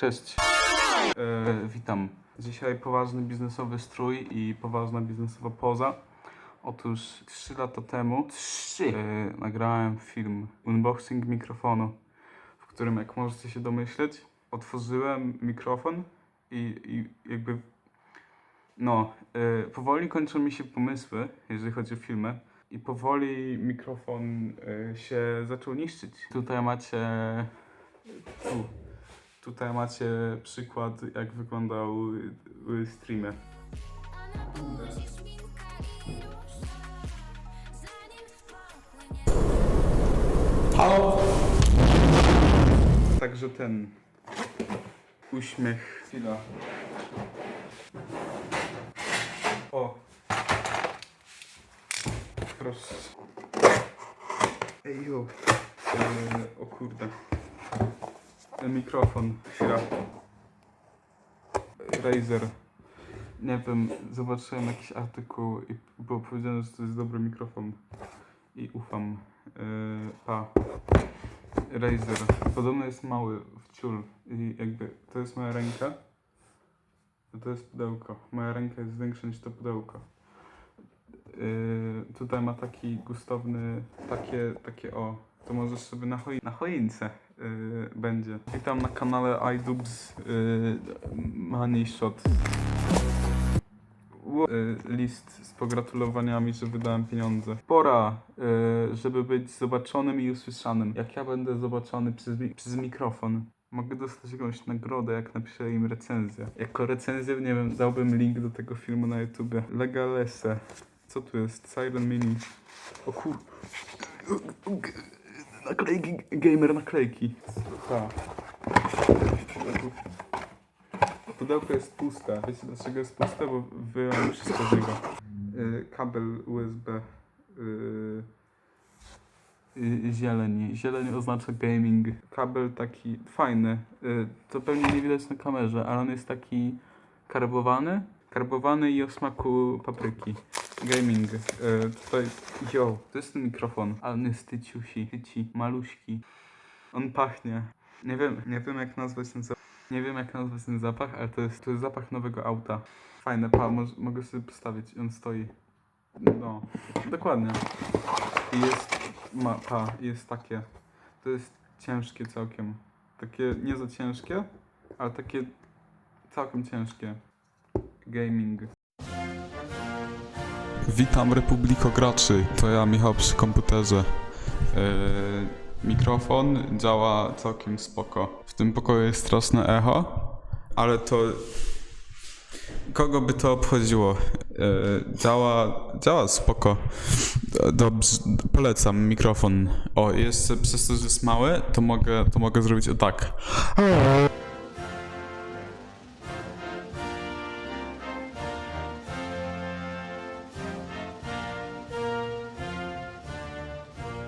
Cześć. E, witam. Dzisiaj poważny biznesowy strój i poważna biznesowa poza. Otóż 3 lata temu e, nagrałem film unboxing mikrofonu, w którym jak możecie się domyśleć, otworzyłem mikrofon i, i jakby no, e, powoli kończą mi się pomysły, jeżeli chodzi o filmy. I powoli mikrofon e, się zaczął niszczyć. Tutaj macie. Tu. Tutaj macie przykład, jak wyglądał y, streamy. Halo? Także ten uśmiech. Chwila. O. Proszę. Ej, jo. E, o kurde. Mikrofon. Chwila. Razer. Nie wiem, zobaczyłem jakiś artykuł i było powiedziane, że to jest dobry mikrofon. I ufam. E, pa. Razer. Podobno jest mały w ciul i jakby to jest moja ręka. To jest pudełko. Moja ręka jest większa niż to pudełko. Yy, tutaj ma taki gustowny, takie, takie o. To możesz sobie na, choi- na choince yy, będzie. Witam na kanale iDubbbz yy, Money Shot. Yy, list z pogratulowaniami, że wydałem pieniądze. Pora, yy, żeby być zobaczonym i usłyszanym. Jak ja będę zobaczony przez, mi- przez mikrofon, mogę dostać jakąś nagrodę, jak napiszę im recenzję. Jako recenzję, nie wiem, dałbym link do tego filmu na YouTubie. Legalese. Co tu jest? Siren Mini. O kur... Naklejki, gamer naklejki. Tak. Pudełko jest puste. Wiecie dlaczego jest puste? Bo wyjąłem wszystko z niego. Y, kabel USB. Y, y, zieleń. Zieleń oznacza gaming. Kabel taki fajny. Y, to pewnie nie widać na kamerze, ale on jest taki karbowany. Karbowany i o smaku papryki. Gaming. Y, tutaj, yo, to jest ten mikrofon, ale on jest tyciusi, tyci, maluśki. On pachnie. Nie wiem, nie wiem jak nazwać ten zapach. Nie wiem jak nazwać ten zapach, ale to jest, to jest zapach nowego auta. Fajne, pa, mogę sobie postawić. On stoi. No, dokładnie. I jest, ma, pa, jest takie. To jest ciężkie całkiem. Takie nie za ciężkie, ale takie całkiem ciężkie. Gaming. Witam Republiko Graczy, to ja Michał przy komputerze. Yy, mikrofon działa całkiem spoko. W tym pokoju jest straszne echo, ale to... Kogo by to obchodziło? Yy, działa, działa spoko. Dobrze, polecam mikrofon. O, jeszcze przez to, że jest mały, to mogę, to mogę zrobić o tak.